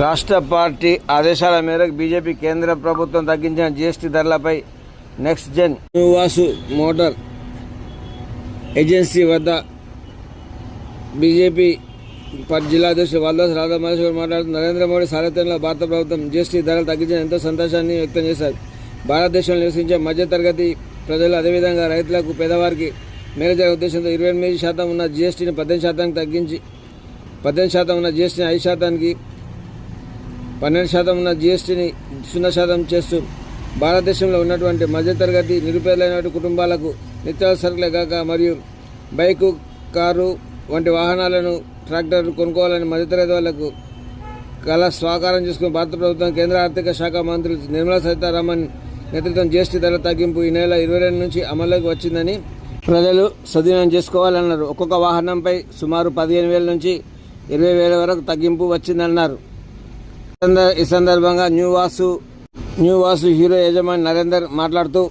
రాష్ట్ర పార్టీ ఆదేశాల మేరకు బీజేపీ కేంద్ర ప్రభుత్వం తగ్గించిన జీఎస్టీ ధరలపై next gen Vasu motor agency వద్ద బీజేపీ ప- జిల్లా అధ్యక్షుడు వాల్దాస్ రాధా మహేశ్వర్ మాట్లాడుతూ నరేంద్ర మోడీ సారథ్యంలో భారత ప్రభుత్వం జీఎస్టీ ధరలు తగ్గించిన ఎంతో సంతోషాన్ని వ్యక్తం చేశారు. భారతదేశంలో నివసించే మధ్యతరగతి ప్రజలు అదేవిధంగా రైతులకు పేదవారికి మేలు జరిగే ఉద్దేశంతో ఇరవై ఎనిమిది శాతం ఉన్న జీఎస్టీని పద్దెనిమిది శాతానికి తగ్గించి పద్దెనిమిది శాతం ఉన్న జీఎస్టీని ఐదు శాతానికి పన్నెండు శాతం ఉన్న జీఎస్టీని సున్నా శాతం చేస్తూ భారతదేశంలో ఉన్నటువంటి మధ్యతరగతి నిరుపేదలైన కుటుంబాలకు నిత్యావసరాలే కాక మరియు బైకు కారు వంటి వాహనాలను ట్రాక్టర్ కొనుక్కోవాలని మధ్యతరగతి వాళ్ళకు కళ స్వాకారం చేసుకుని భారత ప్రభుత్వం కేంద్ర ఆర్థిక శాఖ మంత్రి నిర్మలా సీతారామన్ నేతృత్వం జీఎస్టీ ధర తగ్గింపు ఈ నెల ఇరవై రెండు నుంచి అమల్లోకి వచ్చిందని ప్రజలు సద్వినియోగం చేసుకోవాలన్నారు. ఒక్కొక్క వాహనంపై సుమారు పదిహేను వేల నుంచి ఇరవై వేల వరకు తగ్గింపు వచ్చిందన్నారు. ఈ సందర్భంగా new Vasu new Vasu hero యజమాని నరేందర్ మాట్లాడుతూ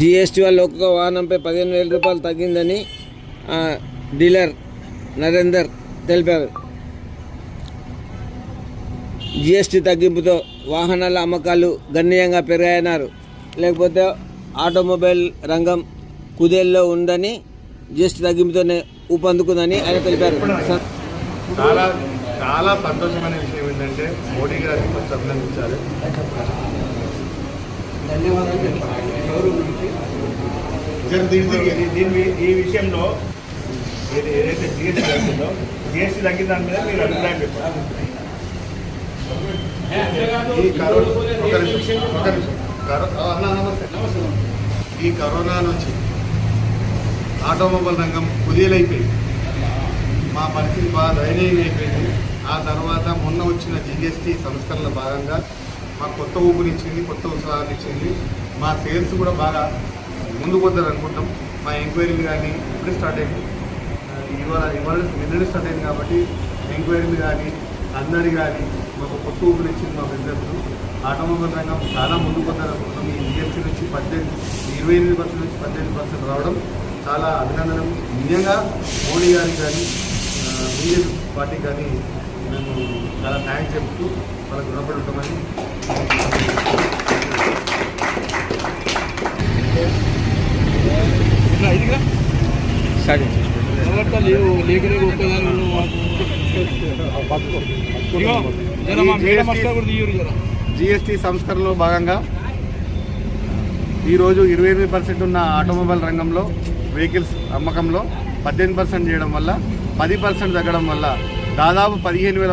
జిఎస్టీ వల్ల ఒక్కొక్క వాహనంపై పదిహేను వేల రూపాయలు తగ్గిందని డీలర్ నరేందర్ తెలిపారు. జిఎస్టీ తగ్గింపుతో వాహనాల అమ్మకాలు గణనీయంగా పెరిగాయన్నారు. లేకపోతే ఆటోమొబైల్ రంగం కుదేల్లో ఉందని జిఎస్టీ తగ్గింపుతోనే ఊపందుకుందని ఆయన తెలిపారు. చాలా చాలా సంతోషమైన విషయం. ఏంటంటే మోడీ గారిని ఫస్ట్ అభినందించాలి. దీని ఈ విషయంలో ఏది- ఏదైతే జిఎస్టీ తగ్గిందో జిఎస్టీ తగ్గిన దాని మీద మీరు అభిప్రాయం చెప్పాలి. ఈ కరోనా ఈ కరోనా నుంచి ఆటోమొబైల్ రంగం కుదేలైపోయింది. మా పరిస్థితి బాగా దయనీయంగా అయిపోయింది ఆ తర్వాత మొన్న వచ్చిన జిఎస్టీ సంస్కరణల భాగంగా మాకు కొత్త ఊపిరిచ్చింది కొత్త ఉత్సాహాన్ని ఇచ్చింది. మా సేల్స్ కూడా బాగా ముందుకు వద్దారు అనుకుంటాం. మా ఎంక్వైరీలు కానీ ఇప్పుడే స్టార్ట్ అయింది. ఇవాళ ఇవాళ నిన్ననే స్టార్ట్ అయింది కాబట్టి ఎంక్వైరీలు కానీ అందరి కానీ మాకు కొత్త ఊపిరిచ్చింది మా బిజినెస్. ఆటోమొబైల్ రంగం చాలా ముందుకు వద్దారు అనుకుంటున్నాం ఈ జిఎస్టీ నుంచి పద్దెనిమిది ఇరవై ఎనిమిది పర్సెంట్ నుంచి పద్దెనిమిది పర్సెంట్ రావడం చాలా అభినందనం నిజంగా మోడీ గారికి కానీ బీజేపీ పార్టీ కానీ మేము చాలా థ్యాంక్స్ చెప్తూ వాళ్ళకు రుణపడి ఉంటామని జిఎస్టీ సంస్కరణలో భాగంగా ఈరోజు ఇరవై ఎనిమిది పర్సెంట్ ఉన్న ఆటోమొబైల్ రంగంలో వెహికల్స్ అమ్మకంలో పద్దెనిమిది పర్సెంట్ చేయడం వల్ల పది పర్సెంట్ తగ్గడం వల్ల దాదాపు పదిహేను వేల